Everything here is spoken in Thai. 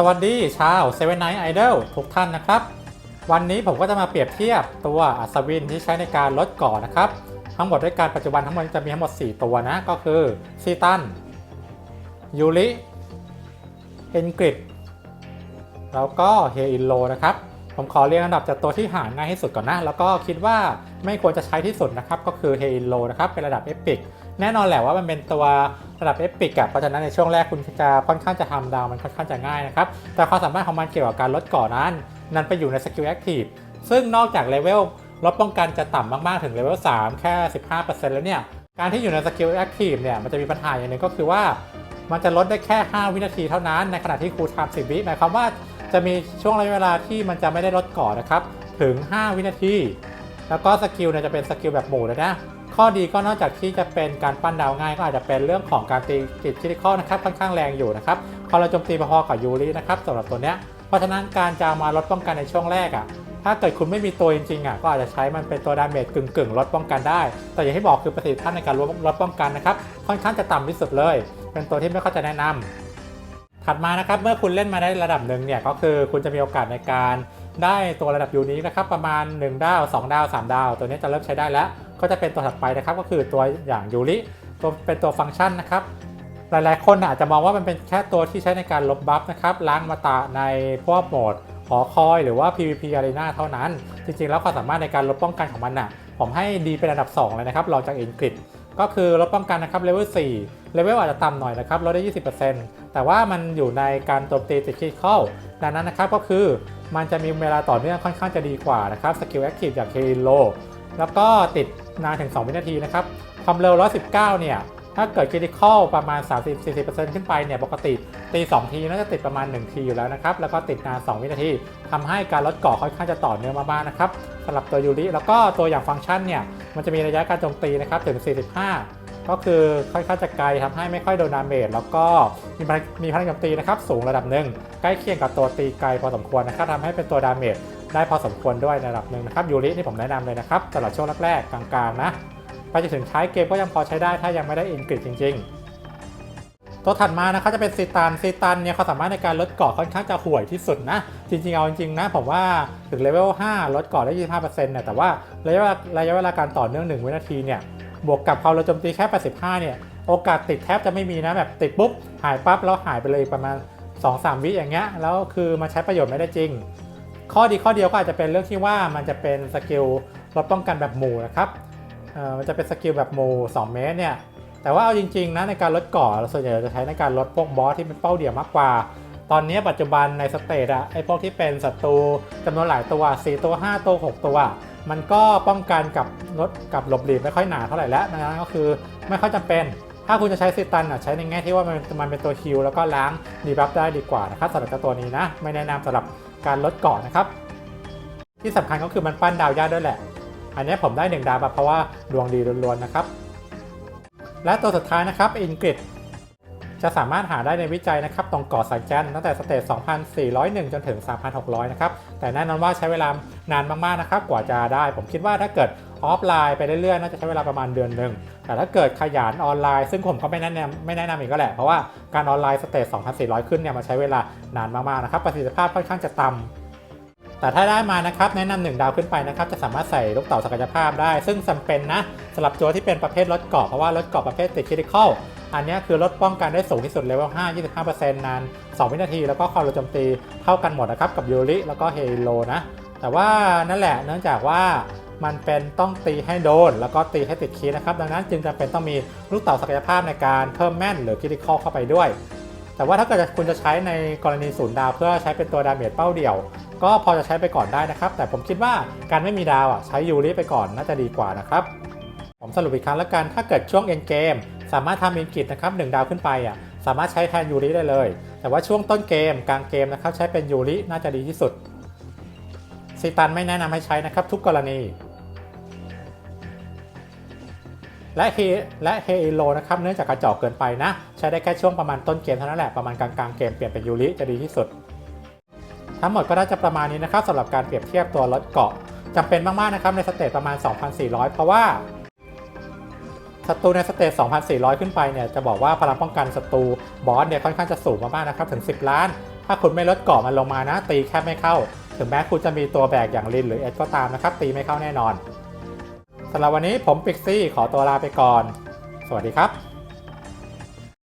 สวัสดีชาวเซเว่นไนท์ไอดอลทุกท่านนะครับ วันนี้ผมก็จะมาเปรียบเทียบตัวอัศวินที่ใช้ในการลดก่อนะครับ ทั้งหมดด้วยการปัจจุบันทั้งหมดจะมีทั้งหมด 4 ตัวนะ ก็คือซีตันยูริเอนกริดแล้วก็เฮอินโลนะครับ ผมขอเรียงอันดับจากตัวที่หาง่ายที่สุดก่อนนะ แล้วก็คิดว่าไม่ควรจะใช้ที่สุดนะครับ ก็คือเฮอินโลนะครับเป็นระดับเอพิก แน่นอนแหละว่ามันเป็นตัวระดับเอพิกอะเพราะฉะนั้นในช่วงแรกคุณจะค่อนข้างจะทำดาวมันค่อนข้างจะง่ายนะครับ แต่ความสามารถของมันเกี่ยวกับการลดก่อนั้น นั้นไปอยู่ในสกิลแอคทีฟซึ่งนอกจากเลเวลลดป้องกันจะต่ำมากๆถึงเลเวล3แค่ 15%แล้วเนี่ย การที่อยู่ในสกิลแอคทีฟเนี่ยมันจะมีปัญหาอย่างหนึ่งก็คือว่า มันจะลดได้แค่ 5 วินาทีเท่านั้น ในขณะที่ครูทำ10วิหมายความว่าจะมีช่วงระยะเวลาที่มันจะไม่ได้ลดก่อนนะครับถึง 5 วินาที แล้วก็สกิลเนี่ยจะเป็นสกิลแบบหมู่เลยนะ ข้อดีก็นอกจากที่จะเป็นการปั้นดาวง่ายก็อาจจะเป็นเรื่องของการตีติดคิริคอลนะครับค่อนข้างแรงอยู่นะครับพอเราโจมตีพอๆกับยูรินะครับสำหรับตัวเนี้ยเพราะฉะนั้นการจะมาลดป้องกันในช่วงแรกอะ่ะถ้าเกิดคุณไม่มีตัวจริงๆอะก็อาจจะใช้มันเป็นตัวดาเมจกึ่งๆลดป้องกันได้ แต่อย่างที่บอกคือประสิทธิภาพในการลดลดป้องกันนะครับค่อนข้างจะต่ำที่สุดเลย เป็นตัวที่ไม่ค่อยจะแนะนำถัดมานะครับเมื่อคุณเล่นมาได้ระดับหนึ่งเนี่ยก็คือคุณจะมีโอกาสในการได้ตัวระดับยูนี้นะครับประมาณ 1 ดาว 2 ดาว 3 ดาว ตัวนี้จะเริ่มใช้ได้แล้ว ก็จะเป็นตัวถัดไปนะครับก็คือตัวอย่างยูริตัวเป็นตัวฟังก์ชันนะครับ หลายๆ คนอาจจะมองว่ามันเป็นแค่ตัวที่ใช้ในการลบบัฟนะครับล้างมาตะในพวกโหมดหอคอยหรือว่า PVP Arena เท่านั้น จริงๆ แล้วความสามารถในการลดป้องกันของมันน่ะผมให้ดีเป็นอันดับ 2 เลยนะครับรองจากอินกริดก็คือลดป้องกันนะครับเลเวล4เลเวลอาจจะต่ำหน่อยนะครับลดได้ 20%แต่ว่ามันอยู่ในการโจมตีติดคิดเข้า ดังนั้นนะครับก็คือมันจะมีเวลาต่อเนื่องค่อนข้างจะดีกว่านะครับสกิลแอคทีฟอย่างเคโลแล้วก็ติด นานถึง 2 วินาทีนะครับความเร็ว 119 เนี่ย ถ้าเกิดคริติคอลประมาณ 30-40%ขึ้นไปเนี่ย ปกติตี 2 ทีน่าจะติดประมาณ 1 ทีอยู่แล้วนะครับ แล้วก็ติดนาน 2 วินาทีทำให้การลดเกาะค่อนข้างจะต่อเนื่องมากๆนะครับสำหรับตัวยูริ แล้วก็ตัวอย่างฟังก์ชันเนี่ย มันจะมีระยะการโจมตีนะครับถึง 45ก็คือค่อนข้างจะไกลทำให้ไม่ค่อยโดนดาเมจแล้วก็มีพลังมีพลังโจมตีนะครับสูงระดับหนึ่งใกล้เคียงกับตัวตีไกลพอสมควรนะครับทำให้เป็นตัวดาเมจ ได้พอสมควรด้วยในระดับหนึ่งนะครับยูรินี่ผมแนะนำเลยนะครับสำหรับช่วงแรกๆกลางๆนะไปจนถึงท้ายเกมก็ยังพอใช้ได้ถ้ายังไม่ได้อินกริดจริง ๆ ตัวถัดมานะครับจะเป็นซีตันซีตันเนี่ยเขาสามารถในการลดเกาะค่อนข้างจะห่วยที่สุดนะ จริงๆเอาจริงๆนะผมว่าถึงเลเวล5ลดเกาะได้ 25%เนี่ยแต่ว่าระยะเวลาระยะเวลาการต่อเนื่อง1วินาทีเนี่ยบวกกับความเร็วโจมตีแค่ 85 เนี่ยโอกาสติดแทบจะไม่มีนะแบบติดปุ๊บหายปั๊บแล้วหายไปเลยประมาณ 2-3 วิอย่างเงี้ยแล้วคือมาใช้ประโยชน์ไม่ได้จริง ข้อดีข้อเดียวก็อาจจะเป็นเรื่องที่ว่ามันจะเป็นสกิลลดป้องกันแบบหมู่นะครับมันจะเป็นสกิลแบบโม2เมตรเนี่ยแต่ว่าเอาจริงๆนะในการลดก่อเราส่วนใหญ่เราจะใช้ในการลดพวกบอสที่เป็นเป้าเดี่ยวมากกว่า ตอนนี้ปัจจุบันในสเตทอะไอพวกที่เป็นศัตรูจำนวนหลายตัว 4 ตัว 5 ตัว 6 ตัว มันก็ป้องกันกับลดกับหลบหลีกไม่ค่อยหนาเท่าไหร่แล้วนั้นก็คือไม่ค่อยจำเป็น ถ้าคุณจะใช้ซิตันอะใช้ในแง่ที่ว่ามันมันเป็นตัวฮิลแล้วก็ล้างดีบัฟได้ดีกว่านะครับสำหรับตัวนี้นะ ไม่แนะนำสำหรับการลดเกาะนะครับ ที่สำคัญก็คือมันปั้นดาวยากด้วยแหละ อันนี้ผมได้1ดาวเพราะว่าดวงดีล้วนๆนะครับ และตัวสุดท้ายนะครับอินกริดจะสามารถหาได้ในวิจัยนะครับตรงเกาะสังแกนตั้งแต่สเตจ 2,401 จนถึง 3,600 นะครับ แต่แน่นอนว่าใช้เวลานานมากๆนะครับ กว่าจะได้ ผมคิดว่าถ้าเกิด ออฟไลน์ไปเรื่อยๆ น่าจะใช้เวลาประมาณเดือนหนึ่ง แต่ถ้าเกิดขยันออนไลน์ ซึ่งผมก็ไม่แนะนำไม่แนะนำอีกก็แหละ เพราะว่าการออนไลน์สเตจ2,400 ขึ้นเนี่ยมันใช้เวลานานมากๆนะครับ ประสิทธิภาพค่อนข้างจะต่ำแต่ถ้าได้มานะครับแนะนำหนึ่งดาวขึ้นไปนะครับจะสามารถใส่ลูกเต่าศักยภาพได้ ซึ่งจำเป็นนะสำหรับตัวที่เป็นประเภทลดเกาะเพราะว่าลดเกาะประเภทติดคริติคอลอันนี้คือลดป้องกันได้สูงที่สุดเลเวล5 25%นาน 2 วินาที แล้วก็ความเร็วโจมตีเท่ากันหมดนะครับกับยูริแล้วก็เฮโลนะแต่ว่านั่นแหละเนื่องจากว่า มันเป็นต้องตีให้โดน แล้วก็ตีให้ติดคีนะครับ ดังนั้นจึงจำเป็นต้องมีลูกเต่าศักยภาพในการเพิ่มแม่นหรือคริติคอลเข้าไปด้วย แต่ว่าถ้าเกิดคุณจะใช้ในกรณีศูนย์ดาวเพื่อใช้เป็นตัวดาเมจเป้าเดี่ยว ก็พอจะใช้ไปก่อนได้นะครับ แต่ผมคิดว่าการไม่มีดาวอะใช้ยูริไปก่อนน่าจะดีกว่านะครับผมสรุปอีกครั้งแล้วกัน ถ้าเกิดช่วงเอ็นเกมสามารถทำอินกิตนะครับหนึ่งดาวขึ้นไปอะสามารถใช้แทนยูริได้เลย แต่ว่าช่วงต้นเกมกลางเกมนะครับใช้เป็นยูริน่าจะดีที่สุดซีตันไม่แนะนำให้ใช้นะครับทุกกรณี และเฮและเฮอโลนะครับเนื่องจากกระจอกเกินไปนะ ใช้ได้แค่ช่วงประมาณต้นเกมเท่านั้นแหละประมาณกลางๆเกมเปลี่ยนเป็นยูริจะดีที่สุด ทั้งหมดก็น่าจะประมาณนี้นะครับสำหรับการเปรียบเทียบตัวรถเกาะจำเป็นมากๆนะครับในสเตจประมาณ 2,400 เพราะว่าศัตรูในสเตจ 2,400 ขึ้นไปเนี่ยจะบอกว่าพลังป้องกันศัตรูบอสเนี่ยค่อนข้างจะสูงมากๆนะครับถึง 10 ล้าน ถ้าคุณไม่ลดเกาะมันลงมานะ ตีแค่ไม่เข้า ถึงแม้คุณจะมีตัวแบกอย่างลินหรือเอ็ดก็ตามนะครับตีไม่เข้าแน่นอน สำหรับวันนี้ผมปิกซี่ขอตัวลาไปก่อน สวัสดีครับ